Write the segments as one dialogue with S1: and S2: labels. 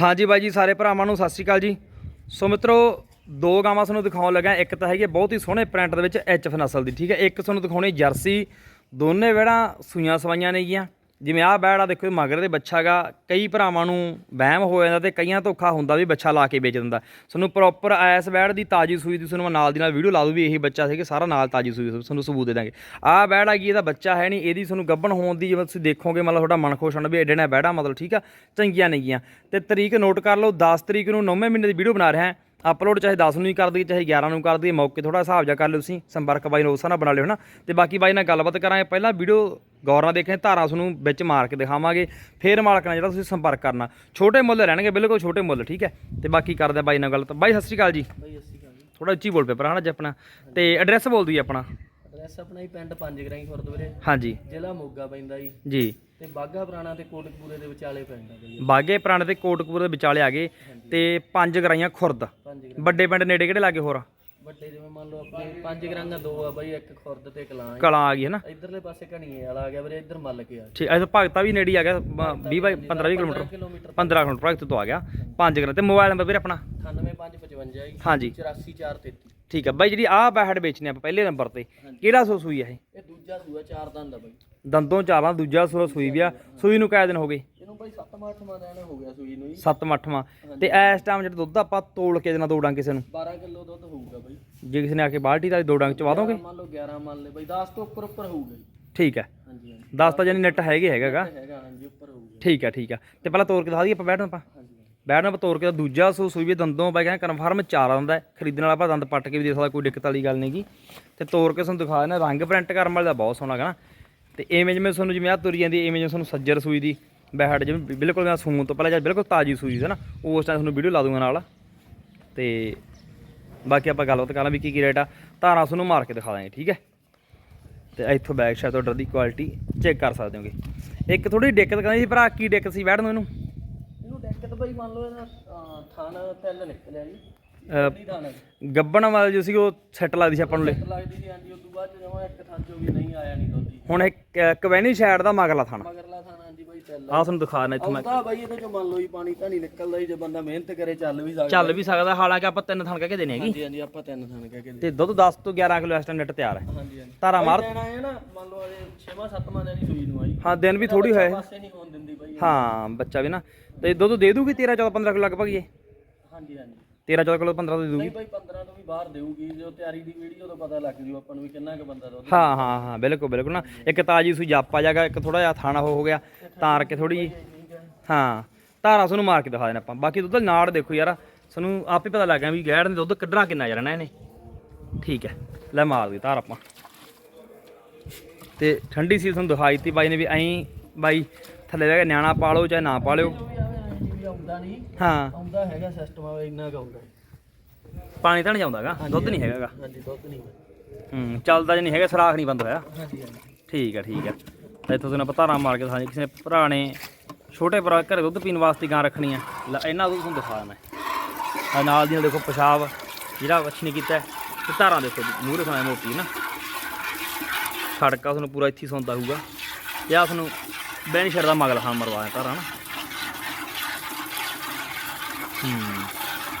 S1: ਹਾਂਜੀ ਬਾਈ ਜੀ, ਸਾਰੇ ਭਰਾਵਾਂ ਨੂੰ ਸਤਿ ਸ਼੍ਰੀ ਅਕਾਲ ਜੀ। ਸੋ ਮਿੱਤਰੋ, ਦੋ ਗਾਵਾਂ ਤੁਹਾਨੂੰ ਦਿਖਾਉਣ ਲੱਗਾ ਇੱਕ ਤਾਂ ਹੈਗੀ ਹੈ ਬਹੁਤ ਹੀ ਸੋਹਣੇ ਪ੍ਰਿੰਟ ਦੇ ਵਿੱਚ ਐਚਐਫ ਨਸਲ ਦੀ, ਠੀਕ ਹੈ। ਇੱਕ ਤੁਹਾਨੂੰ ਦਿਖਾਉਣੀ ਜਰਸੀ, ਦੋਨੇ ਵੇੜਾਂ ਸੂਈਆਂ ਸਵਾਈਆਂ ਨੇਗੀਆਂ। ਜਿਵੇਂ ਆਹ ਬੈੜ ਆ, ਦੇਖੋ ਮਗਰ ਦੇ ਬੱਚਾਗਾ ਕਈ ਭਰਾਵਾਂ ਨੂੰ ਵਹਿਮ ਹੋ ਜਾਂਦਾ ਤੇ ਕਈਆਂ ਧੋਖਾ ਹੁੰਦਾ ਵੀ ਬੱਚਾ ਲਾ ਕੇ ਵੇਚ ਦਿੰਦਾ। ਤੁਹਾਨੂੰ ਪ੍ਰੋਪਰ ਐਸ ਬੈੜ ਦੀ ਤਾਜੀ ਸੂਈ ਦੀ ਤੁਹਾਨੂੰ ਮੈਂ ਨਾਲ ਦੀ ਨਾਲ ਵੀਡੀਓ ਲਾ ਦੂੰ ਵੀ ਇਹੀ ਬੱਚਾ ਸੀ ਕਿ ਸਾਰਾ ਨਾਲ ਤਾਜੀ ਸੂਈ ਤੁਹਾਨੂੰ ਸਬੂਤ ਦੇ ਦਾਂਗੇ। ਆਹ ਬੈੜ ਆ ਗਈ, ਇਹਦਾ ਬੱਚਾ ਹੈ ਨਹੀਂ, ਇਹਦੀ ਤੁਹਾਨੂੰ ਗੱਭਣ ਹੋਣ ਦੀ ਜਿਵੇਂ ਤੁਸੀਂ ਦੇਖੋਗੇ, ਮਤਲਬ ਤੁਹਾਡਾ ਮਨ ਖੁਸ਼ ਹੋਣਾ ਵੀ ਐਡੇ ਨੇ ਬੈੜਾ ਮਤਲਬ ਠੀਕ ਆ, ਚੰਗੀਆਂ ਨੇਗੀਆਂ ਤੇ ਤਰੀਕ ਨੋਟ ਕਰ ਲਓ 10 ਤਰੀਕ ਨੂੰ 9ਵੇਂ ਮਹੀਨੇ ਦੀ ਵੀਡੀਓ ਬਣਾ ਰਿਹਾ ਹਾਂ। ਅਪਲੋਡ ਚਾਹੇ 10 ਨੂੰ ਹੀ ਕਰ ਦਈਏ, ਚਾਹੇ 11 ਨੂੰ ਕਰ ਦਈਏ, ਮੌਕੇ ਥੋੜਾ ਹਿਸਾਬ ਜਾ ਕਰ ਲਿਓ ਤੁਸੀਂ, ਸੰਪਰਕ ਬਾਈ ਨੂੰ ਉਸ ਨਾਲ ਬਣਾ ਲਿਓ, ਹਨਾ? ਤੇ ਬਾਕੀ ਬਾਈ ਨਾਲ ਗੱਲਬਾਤ ਕਰਾਂਗੇ। ਪਹਿਲਾਂ ਵੀਡੀਓ ਗੌਰ ਨਾਲ ਦੇਖੇ ਧਾਰਾਂ ਤੁਹਾਨੂੰ ਵਿੱਚ ਮਾਰ ਕੇ ਦਿਖਾਵਾਂਗੇ। ਫੇਰ ਮਾਲਕ ਨਾਲ ਜਿਹੜਾ ਤੁਸੀਂ ਸੰਪਰਕ ਕਰਨਾ। ਛੋਟੇ ਮੁੱਲ ਰਹਿਣਗੇ ਬਿਲਕੁਲ ਛੋਟੇ ਮੁੱਲ ਠੀਕ ਹੈ? ਤੇ ਬਾਕੀ ਕਰਦੇ ਬਾਈ ਨਾਲ ਗੱਲ ਤਾਂ। ਬਾਈ ਸਤਿ ਸ਼੍ਰੀ ਅਕਾਲ ਜੀ।
S2: ਬਾਈ ਅਸੀਂ ਕਹਾਂਗੇ
S1: ਥੋੜਾ ਉੱਚੀ ਬੋਲ ਪਏ ਭਰਾ ਹਨਾ ਜੀ ਆਪਣਾ। ਤੇ ਐਡਰੈਸ ਬੋਲ ਦਈਏ ਆਪਣਾ।
S2: ਐਡਰੈਸ ਆਪਣਾ ਹੀ ਪਿੰਡ ਪੰਜ ਗਰਾਈ ਖੁਰਦ ਵੀਰੇ
S1: ਹਾਂਜੀ।
S2: ਜ਼ਿਲ੍ਹਾ ਮੋਗਾ ਪੈਂਦਾ ਜੀ।
S1: ਜੀ।
S2: ਤੇ ਬਾਗਾ ਪੁਰਾਣਾ ਤੇ ਕੋਟਕਪੂਰੇ ਦੇ ਵਿਚਾਲੇ ਪੈਂਦਾ ਬਈ
S1: ਬਾਗੇ ਪੁਰਾਣੇ ਤੇ ਕੋਟਕਪੂਰ ਦੇ ਵਿਚਾਲੇ ਆ ਗਏ। ਤੇ ਪੰਜ ਗਰਾਈਆਂ ਖੁਰਦ ਵੱਡੇ ਪਿੰਡ ਨੇੜੇ ਕਿਹੜੇ ਲਾਗੇ ਹੋਰ?
S2: ਵੱਡੇ ਜਿਵੇਂ ਮੰਨ ਲਓ ਆਪਣੇ ਪੰਜ ਗਰਾਂਗਾ ਦੋ ਆ ਬਾਈ ਇੱਕ ਖੁਰਦ ਤੇ ਕਲਾਂ
S1: ਕਲਾਂ ਆ ਗਈ ਹੈ ਨਾ?
S2: ਇਧਰਲੇ ਪਾਸੇ ਘਣੀਏ ਵਾਲਾ ਆ ਗਿਆ ਵੀਰੇ ਇੱਧਰ ਮੱਲ ਕੇ ਆ
S1: ਠੀਕ ਇਹ ਭਗਤਾ ਵੀ ਨੇੜੇ ਹੀ ਆ ਗਿਆ 20 ਬਾਈ 15 20 ਕਿਲੋਮੀਟਰ।
S2: ਕਿਲੋਮੀਟਰ।
S1: 15 ਕਿਲੋਮੀਟਰ ਭਗਤ ਤੋਂ ਆ ਗਿਆ। ਪੰਜ ਗਰਾਂ ਤੇ ਮੋਬਾਈਲ ਨੰਬਰ ਵੀਰ ਆਪਣਾ?
S2: 98555 ਜੀ।
S1: ਹਾਂਜੀ।
S2: 84433
S1: ਠੀਕ ਹੈ ਬਾਈ ਜਿਹੜੀ ਆਹ ਬੈਹੜ ਵੇਚਨੇ ਆਪਾਂ ਪਹਿਲੇ ਨੰਬਰ ਤੇ। ਕਿਹੜਾ ਸੋ ਸੂਈ ਆ ਇਹ?
S2: ਇਹ ਦੂਜਾ ਸੂਆ ਚਾਰ ਦੰਦ ਆ ਬਾਈ।
S1: ਦੰਦੋਂ ਚਾਰਾਂ ਦੂਜਾ ਸੋ ਸੂਈ ਵੀ ਆ ਸੂਈ ਨੂੰ ਕਿੰਨੇ ਦਿਨ ਹੋ ਗਏ?
S2: ਇਹਨੂੰ ਬਾਈ 7-8 ਮਾਹ ਦੇਣਾ ਹੋ ਗਿਆ ਸੂਈ ਨੂੰ ਜੀ।
S1: 7 ਅੱਠਵਾਂ। ਤੇ ਇਸ ਟਾਈਮ ਜਿਹੜਾ ਦੁੱਧ ਆਪਾਂ ਤੋਲ ਕੇ ਦੇਣਾ ਦੋ ਡੰਗ ਕਿਸੇ ਨੂੰ।
S2: 12 ਕਿਲੋ ਦੁੱਧ ਹੋਊਗਾ ਬਾਈ।
S1: ਜੇ ਕਿਸੇ ਨੇ ਆ ਕੇ ਬਾਲਟੀ ਦਾ ਦੋ ਡੰਗ ਚਵਾ ਦੋਗੇ?
S2: ਮੰਨ ਲਓ 11 ਮੰਨ ਲੈ ਬਾਈ 10 ਤੋਂ ਉੱਪਰ ਉੱਪਰ ਹੋਊਗਾ ਜੀ।
S1: ਠੀਕ ਹੈ।
S2: ਹਾਂਜੀ ਹਾਂਜੀ।
S1: 10 ਤਾਂ ਜਾਨੀ ਨੈਟ ਹੈਗੇ ਹੈਗਾਗਾ
S2: ਹੈਗਾ ਹਾਂਜੀ ਉੱਪਰ ਹੋਊਗਾ।
S1: ਠੀਕ ਹੈ ਠੀਕ ਹੈ। ਤੇ ਪਹਿਲਾਂ ਤੋਰ ਕੇ ਦਿਖਾ ਦਈਏ ਆਪਾਂ ਬੈਠ ਆਪਾਂ।
S2: ਹਾਂਜੀ
S1: ਬੈਠ ਨਾਲ ਆਪਾਂ ਤੋਰ ਕੇ ਦੂਜਾ ਸੋ ਸੂਈ ਵੀ ਦੰਦੋਂ ਪੈ ਗਿਆ ਕਨਫਰਮ ਚਾਰ ਆਉਂਦਾ ਖਰੀਦਣ ਵਾਲਾ ਆਪਾਂ ਦੰਦ ਪੱਟ ਕੇ ਵੀ ਦੇ ਸਕਦਾ ਕੋਈ ਦਿੱਕਤ ਵਾਲੀ ਗੱਲ ਨਹੀਂਗੀ ਤੇ ਤੋਰ ਕੇ ਤੁਹਾਨੂੰ ਦਿਖਾ ਦੇਣਾ ਰੰਗ ਪ੍ਰਿੰਟ ਕਰਮ ਵਾਲੇ ਬਹੁਤ ਸੋਹਣਾ ਹੈਗਾ ਨਾ। ਤੇ ਇਵੇਂ ਜਿਵੇਂ ਤੁਹਾਨੂੰ ਜਿਵੇਂ ਆ ਤੁਰੀ ਜਾਂਦੀ ਇਵੇਂ ਜਿਵੇਂ ਤੁਹਾਨੂੰ ਸੱਜਰ ਸੂਈ ਦੀ ਬੈਹੜ ਜਿਵੇਂ ਬਿਲਕੁਲ ਮੈਂ ਸੂਣ ਤੋਂ ਪਹਿਲਾਂ ਜਦ ਬਿਲਕੁਲ ਤਾਜੀ ਸੂਈ ਸੀ ਨਾ ਉਸ ਟਾਈਮ ਤੁਹਾਨੂੰ ਵੀਡੀਓ ਲਾ ਦੂੰਗਾ ਨਾਲ। ਤੇ ਬਾਕੀ ਆਪਾਂ ਗੱਲਬਾਤ ਕਰਾਂਗੇ ਵੀ ਕੀ ਕੀ ਰੇਟ ਆ ਧਾਰਾਂ ਤੁਹਾਨੂੰ ਮਾਰ ਕੇ ਦਿਖਾ ਦਾਂਗੇ ਠੀਕ ਹੈ? ਤੇ ਇੱਥੋਂ ਬੈਕ ਸ਼ਾਇਦ ਆਰਡਰ ਦੀ ਕੁਆਲਿਟੀ ਚੈੱਕ ਕਰ ਸਕਦੇ ਹੋਗੇ। ਇੱਕ ਥੋੜੀ ਦਿੱਕਤ ਕਹਿੰਦੇ ਸੀ ਭਰਾ ਕੀ ਦਿੱਕਤ ਸੀ ਬੈਠ ਨੂੰ ਇਹਨੂੰ?
S2: ਇਹਨੂੰ ਦਿੱਕਤ ਬਾਈ ਮੰਨ ਲਓ ਇਹਦਾ ਥਣ ਤਿੰਨ ਨਿਕਲਿਆ ਜੀ।
S1: ਗੱਬਣ ਵਾਲਾ ਜੋ ਸੀ ਉਹ ਸੈੱਟ ਲੱਗਦੀ ਸੀ ਆਪਾਂ ਨੂੰ ਲੈ।
S2: ਲੱਗਦੀ ਸੀ ਹਾਂਜੀ ਉਸ ਤੋਂ ਬਾਅਦ ਜਮਾ ਇੱਕ ਥਣ ਚੋਂ ਵੀ ਨਹੀਂ ਆਇਆ ਨਹੀਂ ਦੁੱਧ
S1: ਹੁਣ ਇੱਕ ਕਵੈਨੀ ਸਾਈਡ ਦਾ ਮਗਰਲਾ ਥਾਣਾ।
S2: ਮਗਰਲਾ ਥਣ ਹਾਂਜੀ ਬਾਈ ਚੱਲ।
S1: ਆਹ ਤੁਹਾਨੂੰ ਦਿਖਾ ਦੇਣਾ ਇੱਥੋਂ ਮੈਂ।
S2: ਆਉਂਦਾ ਬਾਈ ਇਹਦੇ ਚੋਂ ਮੰਨ ਲਓ ਜੀ ਪਾਣੀ ਤਾਂ ਨਹੀਂ ਨਿਕਲਦਾ ਜੀ ਜੇ ਬੰਦਾ ਮਿਹਨਤ ਕਰੇ ਚੱਲ ਵੀ ਸਕਦਾ।
S1: ਚੱਲ ਵੀ ਸਕਦਾ ਹਾਲਾਂਕਿ ਆਪਾਂ ਤਿੰਨ ਥਣ ਕਹਿ ਕੇ ਦੇਣੇ ਹੈਗੀ।
S2: ਹਾਂਜੀ ਹਾਂਜੀ ਆਪਾਂ ਤਿੰਨ ਥਣ ਕਹਿ ਕੇ ਦੇ
S1: ਤੇ ਦੁੱਧ 10 ਤੋਂ 11 ਕਿਲੋ ਇਸ ਟਾਈਮ ਨੈਟ ਤਿਆਰ ਹੈ।
S2: ਹਾਂਜੀ ਹਾਂਜੀ।
S1: ਧਾਰਾ ਮਾਰ।
S2: ਦੇਣਾ ਹੈ ਨਾ ਮੰਨ ਲਓ ਇਹ 6ਵਾਂ 7ਵਾਂ ਦਿਨ ਹੀ ਸੂਈ ਨੂੰ ਆਈ
S1: ਹਾਂ ਦਿਨ ਵੀ ਥੋੜੀ ਹੋਏ
S2: ਪਾਸੇ ਨਹੀਂ ਹੋਣ ਦਿੰਦੀ ਬਾਈ।
S1: ਹਾਂ ਬੱਚਾ ਵੀ ਨਾ। ਤੇ ਦੁੱਧ ਦੇ ਦੂਗੀ 13 14 15 ਕਿਲੋ ਲਗਭਗ ਇਹ।
S2: ਹਾਂਜੀ ਹਾਂਜੀ।
S1: 13 14 ਕਿਲੋ 15 ਦੇ ਦੂਗੀ
S2: ਨਹੀਂ ਬਾਈ 15 ਤੋਂ ਵੀ ਬਾਹਰ ਦੇਊਗੀ ਜੋ ਤਿਆਰੀ ਦੀ ਵੀਡੀਓ ਤੋਂ ਪਤਾ ਲੱਗ ਜੂ ਆਪਾਂ ਨੂੰ ਵੀ ਕਿੰਨਾ ਕੁ ਬੰਦਾ ਦੁੱਧ
S1: ਹਾਂ ਹਾਂ ਹਾਂ ਬਿਲਕੁਲ ਬਿਲਕੁਲ ਨਾ। ਇੱਕ ਤਾਜੀ ਸੂਈ ਜਾਪਾ ਜਾਗਾ ਇੱਕ ਥੋੜਾ ਜਿਹਾ ਥਾਣਾ ਹੋ ਗਿਆ ਤਾਰ ਕੇ ਥੋੜੀ
S2: ਠੀਕ ਹੈ।
S1: ਹਾਂ ਧਾਰਾਂ ਤੁਹਾਨੂੰ ਮਾਰ ਕੇ ਦਿਖਾ ਦੇਣਾ ਆਪਾਂ। ਬਾਕੀ ਦੁੱਧ ਨਾੜ ਦੇਖੋ ਯਾਰ ਤੁਹਾਨੂੰ ਆਪੇ ਪਤਾ ਲੱਗ ਗਿਆ ਵੀ ਗੈੜ ਨੇ ਦੁੱਧ ਕੱਢਣਾ ਕਿੰਨਾ ਜਾਣਾ ਇਹਨੇ ਠੀਕ ਹੈ ਲੈ ਮਾਰ ਦੀ ਧਾਰ ਆਪਾਂ। ਤੇ ਠੰਡੀ ਸੀ ਤੁਹਾਨੂੰ ਦਿਖਾਈ ਤੀ ਬਾਈ ਨੇ ਵੀ ਐਂ ਬਾਈ ਥੱਲੇ ਲੈ ਕੇ ਨਿਆਣਾ ਪਾਲੋ ਚਾਹੇ ਨਾ ਪਾਲਿਓ।
S2: ਜੋ ਵੀ ਆਉਂਦਾ ਨਹੀਂ।
S1: ਹਾਂ।
S2: ਆਉਂਦਾ ਹੈਗਾ ਸਿਸਟਮ ਆਵੇ ਇੰਨਾ ਕੁ ਆਉਂਦਾ
S1: ਪਾਣੀ ਤਾਂ ਨਹੀਂ ਜਾਉਂਦਾਗਾ ਦੁੱਧ ਨਹੀਂ ਹੈਗਾਗਾ
S2: ਹਾਂਜੀ ਦੁੱਧ ਨਹੀਂ
S1: ਹੂੰ ਚੱਲਦਾ ਜੇ ਨਹੀਂ ਹੈਗਾ ਸਰਾਖ ਨਹੀਂ ਬੰਦ ਹੋਇਆ।
S2: ਹਾਂਜੀ ਹਾਂਜੀ।
S1: ਠੀਕ ਹੈ ਠੀਕ ਹੈ। ਤੇ ਇੱਥੋਂ ਤੁਹਾਨੂੰ ਪਤਾ ਧਾਰਾਂ ਮਾਰ ਕੇ ਦਿਖਾ ਕਿਸੇ ਨੇ ਭਰਾ ਨੇ ਛੋਟੇ ਭਰਾ ਘਰੇ ਦੁੱਧ ਪੀਣ ਵਾਸਤੇ ਗਾਂ ਰੱਖਣੀ ਆ ਲੈ ਇਹਨਾਂ ਦੁੱਧ ਤੁਹਾਨੂੰ ਦਿਖਾ ਮੈਂ। ਆ ਨਾਲ ਦੀ ਨਾਲ ਦੇਖੋ ਪਿਸ਼ਾਬ ਜਿਹੜਾ ਵੱਛ ਨੇ ਕੀਤਾ ਹੈ, ਤੇ ਧਾਰਾਂ ਦੇਖੋ ਮੂਹਰੇ ਖਾਣਾ ਮੋਟੀ ਨਾ। ਖੜਕਾ ਤੁਹਾਨੂੰ ਪੂਰਾ ਇੱਥੇ ਹੀ ਸੌਂਦਾ ਹੋਊਗਾ। ਤੇ ਆ ਤੁਹਾਨੂੰ ਬੈਣੀ ਛੱਡਦਾ ਮਗਲ ਖਾਂ ਮਰਵਾ ਦਿਆ ਧਾਰਾਂ ਨਾ। ਹੂੰ।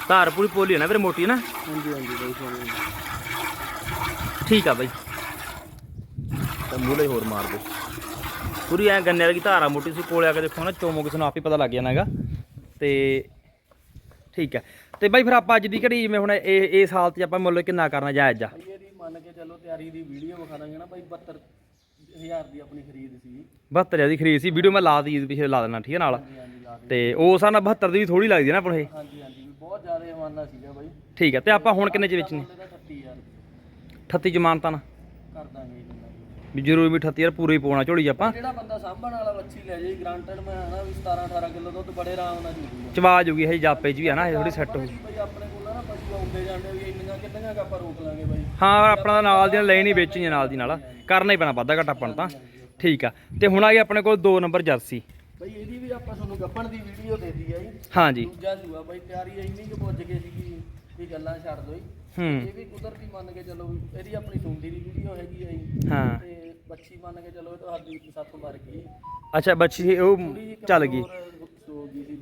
S1: ਧਾਰ ਪੂਰੀ ਪੋਲੀ ਹੈ ਨਾ ਵੀਰੇ ਮੋਟੀ ਹੈ ਨਾ?
S2: ਹਾਂਜੀ ਹਾਂਜੀ ਬਾਈ ਸੁਣੀ
S1: ਠੀਕ ਆ ਬਾਈ। ਤਾਂ ਮੂਲੇ ਹੋਰ ਮਾਰ ਦੇ। ਪੂਰੀ ਐ ਗੰਨੇ ਵਾਲੀ ਧਾਰਾ ਮੋਟੀ ਸੀ ਕੋਲੇ ਆ ਕੇ ਦੇਖੋ ਨਾ ਚੋਮੋ ਕਿਸੇ ਨੂੰ ਆਪ ਹੀ ਪਤਾ ਲੱਗ ਜਾਣਾਗਾ ਤੇ ਠੀਕ ਹੈ ਤੇ ਬਾਈ ਫਿਰ ਆਪਾਂ ਅੱਜ ਦੀ ਘੜੀ ਜਿਵੇਂ ਹੁਣ ਇਹ ਇਸ ਹਾਲਤ 'ਚ ਆਪਾਂ ਮੁੱਲ ਕਿੰਨਾ ਕਰਨਾ ਜਾਇਜ਼ ਆ?
S2: ਇਹਦੀ ਮੰਨ ਕੇ ਚੱਲੋ ਤਿਆਰੀ ਦੀ ਵੀਡੀਓ ਵਿਖਾ ਦਾਂਗੇ ਨਾ ਭਾਈ 72000 ਦੀ ਆਪਣੀ ਖਰੀਦ ਸੀ।
S1: 72 ਦੀ ਖਰੀਦ ਸੀ ਵੀਡੀਓ ਮੈਂ ਲਾ ਦੀ ਪਿਛੇ ਲਾ ਦੇਣਾ ਠੀਕ ਹੈ ਨਾਲ। ਤੇ ਉਸ ਨਾਲ 72 ਦੀ ਵੀ ਥੋੜੀ ਲੱਗਦੀ ਹੈ ਨਾ ਆਪਾਂ ਨੂੰ ਇਹ।
S2: ਹਾਂਜੀ ਹਾਂਜੀ ਵੀ ਬਹੁਤ ਜ਼ਿਆਦਾ ਹਵਾਨਾ ਸੀਗਾ ਬਾਈ।
S1: ਠੀਕ ਹੈ ਤੇ ਆਪਾਂ ਹੁਣ ਕਿੰਨੇ 'ਚ ਵੇਚਣੇ
S2: ਉਹਦਾ 38000
S1: 38 ਜਮਾਨਤਾਂ ਨਾ
S2: ਕਰ ਦਾਂਗੇ ਜੀ ਵੀ।
S1: ਜ਼ਰੂਰੀ ਵੀ 38 ਯਾਰ ਪੂਰੇ ਹੀ ਪਾਉਣਾ ਝੋਲੀ 'ਚ ਆਪਾਂ।
S2: ਜਿਹੜਾ ਬੰਦਾ ਸਾਂਭਣ ਵਾਲਾ ਬੱਚੀ ਲੈ ਜਾਈ ਗ੍ਰਾਂਟਡ ਮੈਂ ਹਨਾ ਵੀ 17 18 ਕਿਲੋ ਦੁੱਧ ਬੜੇ ਆਰਾਮ ਨਾਲ ਜੂਗਾ।
S1: ਚਵਾ ਜੂਗੀ ਇਹ ਜਾਪੇ 'ਚ ਵੀ ਹੈ ਨਾ ਇਹ ਥੋੜੀ ਸੈੱਟ ਹੋ।
S2: ਭਾਈ ਆਪਣੇ ਕੋਲ ਨਾ ਪਸ਼ੂ ਆਉਂਦੇ ਜਾਂਦੇ ਵੀ ਇੰਨੀਆਂ ਕਿੰਨੀਆਂ ਕੁ ਆਪਾਂ ਰੋਕ ਲਾਂਗੇ ਬਾਈ।
S1: ਹਾਂ ਆਪਣਾ ਤਾਂ ਨਾਲ ਦੀ ਨਾਲ ਲੈਣੀ ਵੇਚਣੀ ਆ ਨਾਲ ਦੀ ਨਾਲ। ਕਰਨਾ ਹੀ ਪੈਣਾ ਵਾਧਾ ਘਟਾ ਆਪਾਂ ਨੂੰ ਤਾਂ। ਠੀਕ ਆ ਤੇ ਹੁਣ ਆ ਗਈ ਆਪਣੇ ਕੋਲ 2 ਨੰਬਰ ਜਰਸੀ।
S2: ਬਾਈ ਇਹਦੀ ਵੀ ਆਪਾਂ ਤੁਹਾਨੂੰ ਗੱਪਣ ਦੀ ਵੀਡੀਓ ਦੇ ਦਿੱਤੀ ਆ ਜੀ।
S1: ਹਾਂਜੀ।
S2: ਦੂਜਾ ਜੂਆ ਬਾਈ ਤਿਆਰੀ ਇੰਨੀ ਕੁ ਪੁੱਜ ਗਈ ਸੀਗੀ ਵੀ ਗੱਲਾਂ ਛੱਡ ਦੋ ਜੀ।
S1: ਹੂੰ।
S2: ਇਹ ਵੀ ਕੁਦਰਤੀ ਮੰਨ ਕੇ ਚੱਲੋ ਵੀ ਇਹਦੀ ਆਪਣੀ ਸੁੰਦੀ ਦੀ ਵੀਡੀਓ ਹੈਗੀ ਆ ਜੀ।
S1: ਹਾਂ।
S2: ਤੇ ਬੱਚੀ ਮੰਨ ਕੇ ਚੱਲੋ ਇਹ ਤਾਂ ਸਾਡੀ ਮਰ ਗਈ।
S1: ਅੱਛਾ ਬੱਚੀ ਉਹ
S2: ਥੋੜ੍ਹੀ ਜਿਹੀ
S1: ਚੱਲ ਗਈ।
S2: ਕਮਜ਼ੋਰ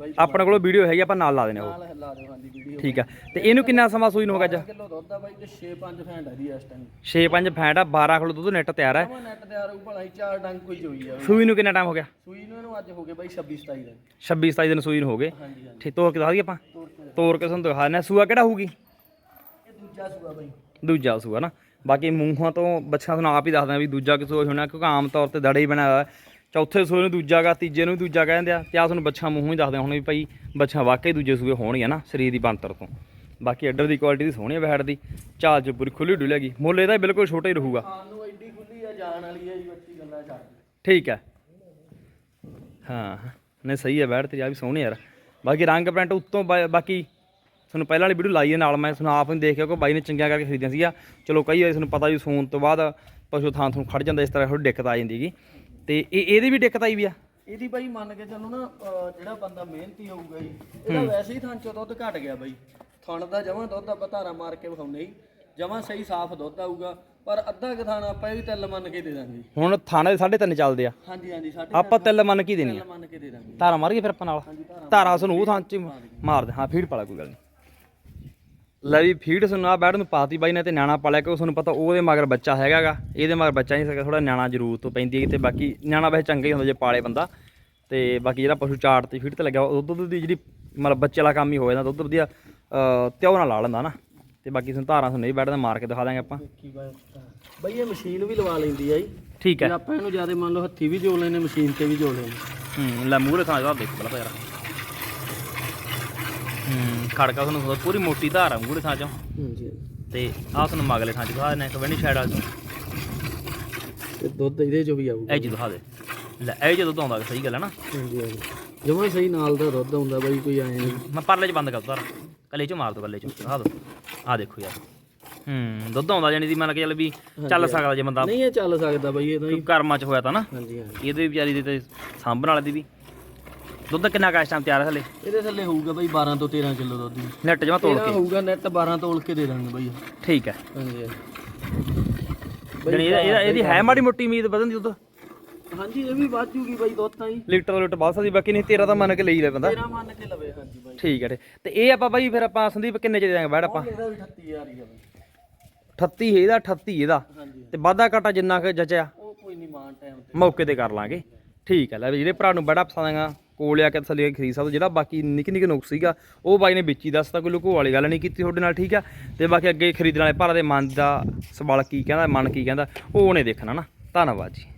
S2: ਬਾਈ
S1: ਆਪਣੇ ਕੋਲ ਵੀਡੀਓ ਹੈਗੀ ਆਪਾਂ ਨਾਲ ਲਾ ਦੇਣੇ ਉਹ।
S2: ਨਾਲ ਲਾ ਦਿਓ ਹਾਂਜੀ ਵੀਡੀਓ
S1: ਠੀਕ ਆ। ਤੇ ਇਹਨੂੰ ਕਿੰਨਾ ਸਮਾਂ ਸੂਈ ਨੂੰ ਹੋ ਗਿਆ ਅੱਜ
S2: ਕਿਲੋ ਦੁੱਧ ਆ ਬਾਈ ਤੇ 6-5 ਫੈਂਟ ਆ ਦੀ ਇਸ ਟਾਈਮ
S1: 6-5 ਫੈਂਟ ਆ 12 ਕਿਲੋ ਦੁੱਧ ਨੈਟ ਤਿਆਰ ਹੈ
S2: ਨੈਟ ਤੇ ਆ ਰੂ ਭਲਾ ਹੀ ਚਾਰ ਡੰਗ ਕੋਈ ਜੋਈ ਆ
S1: ਸੂਈ ਨੂੰ ਕਿੰਨਾ ਟਾਈਮ ਹੋ ਗਿਆ?
S2: ਸੂਈ ਨੂੰ ਇਹਨੂੰ ਅੱਜ ਹੋ ਗਏ ਬਾਈ 26-27 ਦਿਨ।
S1: 26-27 ਦਿਨ ਸੂਈ ਨੂੰ ਹੋ ਗਏ।
S2: ਹਾਂਜੀ
S1: ਤੋਰ ਕੇ ਦਿਖਾ ਦਈਏ ਆਪਾਂ।
S2: ਤੋਰ ਕੇ।
S1: ਤੁਹਾਨੂੰ ਦਿਖਾ ਦਿੰਦੇ। ਸੂਆ ਕਿਹੜਾ ਹੋਊਗੀ?
S2: ਇਹ ਦੂਜਾ ਸੂਆ ਬਾਈ।
S1: ਦੂਜਾ ਸੂਆ ਨਾ। ਬਾਕੀ ਮੂੰਹਾਂ ਤੋਂ ਬੱਚਾ ਤੁਹਾਨੂੰ ਆਪ ਹੀ ਦੱਸਦਾ ਵੀ ਦੂਜਾ ਕਿਸੋ ਹੋਣਾ ਕਿਉਂਕਿ ਆਮ ਤੌਰ ਤੇ ਦੜਾ ਹੀ ਬਣਾਇਆ। ਚੌਥੇ ਸੂਏ ਨੂੰ ਦੂਜਾ ਗਾ ਤੀਜੇ ਨੂੰ ਵੀ ਦੂਜਾ ਕਹਿੰਦੇ ਆ। ਤੇ ਆ ਤੁਹਾਨੂੰ ਬੱਚਾ ਮੂੰਹੋਂ ਹੀ ਦੱਸਦੇ ਹੁਣ ਵੀ ਭਾਈ ਬੱਚਾ ਵਾਕਈ ਦੂਜੇ ਸੂਏ ਹੋਣਗੀਆਂ ਨਾ ਸਰੀਰ ਦੀ ਬੰਤਰ ਤੋਂ। ਬਾਕੀ ਅੱਡਰ ਦੀ ਕੁਆਲਿਟੀ ਦੀ ਸੋਹਣੀ ਹੈ ਬੈੜ ਦੀ ਚਾਲ ਚ ਪੂਰੀ ਖੁੱਲੀ ਡੁੱਲੇਗੀ ਮੁੱਲ ਇਹਦਾ ਬਿਲਕੁਲ ਛੋਟਾ ਹੀ ਰਹੂਗਾ।
S2: ਖਾਣ ਨੂੰ ਐਡੀ ਖੁੱਲੀ ਆ ਜਾਣ ਵਾਲੀ ਆ ਜੀ ਬੱਚੀ ਗੱਲਾਂ ਛੱਡ
S1: ਠੀਕ ਹੈ ਹਾਂ। ਨਹੀਂ ਸਹੀ ਹੈ ਬੈੜ ਤੇ ਆ ਵੀ ਸੋਹਣੀ ਯਾਰ। ਬਾਕੀ ਰੰਗ ਪ੍ਰਿੰਟ ਉੱਤੋਂ ਬਾਕੀ ਤੁਹਾਨੂੰ ਪਹਿਲਾਂ ਵਾਲੀ ਵੀਡੀਓ ਲਾਈ ਹੈ ਨਾਲ ਮੈਂ ਤੁਹਾਨੂੰ ਆਪ ਨੂੰ ਦੇਖਿਆ ਕਿ ਬਾਈ ਨੇ ਚੰਗੀਆਂ ਕਰਕੇ ਖਰੀਦੀਆਂ ਸੀਗਾ ਚਲੋ ਕਈ ਵਾਰੀ ਤੁਹਾਨੂੰ ਪਤਾ ਵੀ ਸੂਣ ਤੋਂ ਬਾਅਦ ਪਸ਼ੂ ਥਾਂ ਤੁਹਾਨੂੰ ਖੜ ਜਾਂਦਾ ਇਸ ਤਰ੍ਹਾਂ ਥੋੜੀ ਦਿੱਕਤ ਆ ਜਾਂਦੀ ਹੈਗੀ। ਤੇ ਇਹ ਇਹਦੀ ਵੀ ਦਿੱਕਤ ਆਈ ਵੀ ਆ?
S2: ਇਹਦੀ ਬਾਈ ਮੰਨ ਕੇ ਚੱਲੋ ਨਾ ਅਹ ਜਿਹੜਾ ਬੰਦਾ ਮਿਹਨਤੀ ਹੋਊਗਾ ਜੀ ਇਹਦਾ ਵੈਸੇ ਹੀ ਥਾਂ ਚੋਂ ਦੁੱਧ ਘਟ ਗਿਆ ਬਾਈ। ਥਣ ਦਾ ਜਮਾਂ ਦੁੱਧ ਆਪਾਂ ਧਾਰਾ ਮਾਰ ਕੇ ਵਿਖਾਉਂਦੇ ਹੀ ਜਮਾਂ ਸਹੀ ਸਾਫ਼ ਦੁੱਧ ਆਊਗਾ ਪਰ ਅੱਧਾ ਕੁ ਥਾਣਾ ਆਪਾਂ ਇਹ ਵੀ ਤਿੱਲ ਮੰਨ ਕੇ ਦੇ ਦਾਂਗੇ।
S1: ਹੁਣ ਥਾਣੇ ਦੇ ਸਾਢੇ ਤਿੰਨ ਚੱਲਦੇ ਆ।
S2: ਹਾਂਜੀ ਹਾਂਜੀ ਸਾਡੇ
S1: ਆਪਾਂ ਤਿੱਲ ਮੰਨ ਕੀ ਦੇਣੀ ਆ।
S2: ਤਿੱਲ ਮੰਨ ਕੇ ਦੇ ਦਾਂਗੇ
S1: ਧਾਰਾ ਮਾਰ ਕੇ ਫਿਰ ਆਪਾਂ ਨਾਲ। ਧਾਰਾ ਸਾਨੂੰ ਉਹ ਥਾਂ ਚ ਹੀ ਮਾਰ ਦੇ ਹਾਂ ਫੀਡ ਪਾਲਾ ਕੋਈ ਗੱਲ ਨਹੀਂ। ਲੈ ਵੀ ਫੀਡ ਸਾਨੂੰ ਆ ਬੈਡ ਨੂੰ ਪਾਤੀ ਬਾਈ ਨੇ ਤੇ ਨਿਆਣਾ ਪਾਲਿਆ ਕਿ ਤੁਹਾਨੂੰ ਪਤਾ ਉਹਦੇ ਮਗਰ ਬੱਚਾ ਹੈਗਾਗਾ ਇਹਦੇ ਮਗਰ ਬੱਚਾ ਨਹੀਂ ਸਕਦਾ ਥੋੜਾ ਨਿਆਣਾ ਜ਼ਰੂਰਤ ਤੋਂ ਪੈਂਦੀ ਹੈ ਤੇ ਬਾਕੀ ਨਿਆਣਾ ਵੈਸੇ ਚੰਗਾ ਹੀ ਹੁੰਦਾ ਜੇ ਪਾਲੇ ਬੰਦਾ। ਤੇ ਬਾਕੀ ਜਿਹੜਾ ਪਸ਼ੂ ਚਾਟ ਤੇ ਫੀਡ ਤੇ ਲੱਗਿਆ ਉਹ ਦੁੱਧ ਦੀ ਜਿਹੜੀ ਮਤਲਬ ਬੱਚੇ ਵਾਲਾ ਕੰਮ ਹੀ ਹੋ ਜਾਂਦਾ ਦੁੱਧ ਵਧੀਆ ਤਿਉ ਨਾਲ ਲਾ ਲੈਂਦਾ ਨਾ। ਤੇ ਬਾਕੀ ਤੁਹਾਨੂੰ ਧਾਰਾਂ ਤੁਹਾਨੂੰ ਨਹੀਂ ਬੈਡ ਦਾ ਮਾਰ ਕੇ ਦਿਖਾ ਦਾਂਗੇ ਆਪਾਂ।
S2: ਬਾਈ ਇਹ ਮਸ਼ੀਨ ਵੀ ਲਵਾ ਲੈਂਦੀ ਆ ਜੀ।
S1: ਠੀਕ ਹੈ।
S2: ਆਪਾਂ ਇਹਨੂੰ ਜ਼ਿਆਦਾ ਮੰਨ ਲਓ ਹੱਥੀ ਵੀ ਜੋੜ ਲੈਨੇ ਮਸ਼ੀਨ ਤੇ ਵੀ ਜੋੜ ਲੈਨੇ
S1: ਹੂੰ ਲੈ ਮੂਹਰੇ ਥਾਂ ਦਾ ਦੇਖੋ ਪਹਿਲਾਂ ਯਾਰ। ਹੂੰ। ਖੜਕਾ ਤੁਹਾਨੂੰ ਪੂਰੀ ਮੋਟੀ ਧਾਰ ਆ ਮੂਹਰੇ ਥਾਂ ਚੋਂ।
S2: ਹਾਂਜੀ।
S1: ਤੇ ਆਹ ਤੁਹਾਨੂੰ ਮਗਲੇ ਥਾਂ ਚ ਦਿਖਾ ਦੇਣਾ ਇੱਕ ਵੰਡੀ ਸਾਈਡ ਵਾਲ ਤੋਂ।
S2: ਤੇ ਦੁੱਧ ਇਹਦੇ ਚੋਂ ਵੀ ਆਊਗਾ।
S1: ਇਹ ਜੀ ਦਿਖਾ ਦੇ। ਲੈ ਇਹ ਜਦੋਂ ਤੋਂ ਆਉਂਦਾ ਸਹੀ ਗੱਲ ਹੈ ਨਾ।
S2: ਹਾਂਜੀ ਹਾਂਜੀ। ਜਮਾਂ ਸਹੀ ਨਾਲ ਦਾ ਦੁੱਧ ਆਉਂਦਾ ਬਾਈ ਕੋਈ ਆਏ ਨਹੀਂ।
S1: ਮੈਂ ਪਰਲੇ ਚ ਬੰਦ ਕਰ ਦੋ ਕੱਲੇ ਚ ਮਾਰ ਦੋ ਕੱਲੇ ਚ। ਦਿਖਾ ਦੋ। ਆਹ ਦੇਖੋ ਯਾਰ। ਹੂੰ ਦੁੱਧ ਆਉਂਦਾ ਜਾਨੀ ਦੀ ਮੰਨ ਕੇ ਚੱਲ ਵੀ ਚੱਲ ਸਕਦਾ ਜੇ ਬੰਦਾ
S2: ਨਹੀਂ ਇਹ ਚੱਲ ਸਕਦਾ ਬਾਈ ਇਹ ਤਾਂ
S1: ਕਰਮਾਂ ਚ ਹੋਇਆ ਤਾਂ ਨਾ।
S2: ਹਾਂਜੀ ਹਾਂਜੀ।
S1: ਇਹਦੇ ਵਿਚਾਰੀ ਦੇ ਤੇ ਸਾਂਭਣ ਵਾਲੇ ਦੀ ਵੀ। ਦੁੱਧ ਕਿੰਨਾ ਕਾਸ਼ ਟਾਈਮ ਤਿਆਰ ਹੈ ਹਲੇ?
S2: ਇਹਦੇ ਥੱਲੇ ਹੋਊਗਾ ਬਾਈ 12 ਤੋਂ 13 ਕਿਲੋ ਦੁੱਧ
S1: ਨੈਟ ਜਮਾ
S2: ਇਹਦਾ
S1: ਕੇ।
S2: ਹੋਊਗਾ ਨੈਟ 12 ਤੋਲ ਕੇ ਦੇ ਦਾਂਗੇ ਬਾਈ।
S1: ਠੀਕ ਹੈ।
S2: ਹਾਂਜੀ।
S1: ਜਾਨੀ ਇਹਦਾ ਇਹਦਾ- ਹੈ ਮਾੜੀ ਮੋਟੀ ਉਮੀਦ ਵਧਣ ਦੀ ਦੁੱਧ?
S2: ਹਾਂਜੀ ਇਹ ਵੀ ਵੱਧ ਜੂਗੀ ਬਾਈ ਦੁੱਧ ਤਾਂ ਹੀ
S1: ਲੀਟਰ ਤੋਂ ਲੀਟਰ ਬਾਅਦ ਸਕਦੀ ਬਾਕੀ ਨਹੀਂ ਤੇਰਾ ਤਾਂ ਮੰਨ ਕੇ ਲਈ ਲੈ ਬੰਦਾ।
S2: 13 ਮੰਨ ਕੇ ਲਵੇ ਹਾਂਜੀ ਬਾਈ।
S1: ਠੀਕ ਹੈ ਤੇ- ਇਹ ਆਪਾਂ ਬਾਈ ਫਿਰ ਆਪਾਂ ਸੰਦੀਪ ਕਿੰਨੇ ਚ ਦੇ ਦਾਂਗੇ ਆਪਾਂ?
S2: ਇਹਦਾ ਵੀ 38000 ਹੀ ਆ ਬਾਈ।
S1: 38 ਇਹਦਾ 38 ਇਹਦਾ। ਤੇ ਵਾਧਾ ਘਾਟਾ ਜਿੰਨਾ ਕੁ ਜਚਿਆ
S2: ਉਹ ਕੋਈ ਨਹੀਂ ਮਾਨ ਟਾਈਮ ਤੇ।
S1: ਮੌਕੇ ਤੇ ਕਰ ਲਾਂਗੇ। ਠੀਕ ਹੈ ਲੈ ਵੀ ਜਿਹੜੇ ਭਰਾ ਨੂੰ ਬੜਾ ਪਸੰਦ ਆਗਾ ਕੋਲ ਆ ਕੇ ਥੱਲੇ ਖਰੀਦ ਸਕਦੇ, ਜਿਹੜਾ ਬਾਕੀ ਨਿੱਕੀ ਨਿੱਕੇ ਨੁਕਸ ਸੀਗਾ, ਉਹ ਬਾਈ ਨੇ ਵਿੱਚ ਹੀ ਦੱਸਤਾ ਕੋਈ ਲੁਕੋ ਵਾਲੀ ਗੱਲ ਨਹੀਂ ਕੀਤੀ ਤੁਹਾਡੇ ਨਾਲ, ਠੀਕ ਆ? ਤੇ ਬਾਕੀ ਅੱਗੇ ਖਰੀਦਣ ਵਾਲੇ ਭਰਾ ਦੇ ਮਨ ਦਾ ਸਵਾਲ ਕੀ ਕਹਿੰਦਾ, ਮਨ ਕੀ ਕਹਿੰਦਾ, ਉਹ ਉਹਨੇ ਦੇਖਣਾ ਨਾ। ਧੰਨਵਾਦ ਜੀ।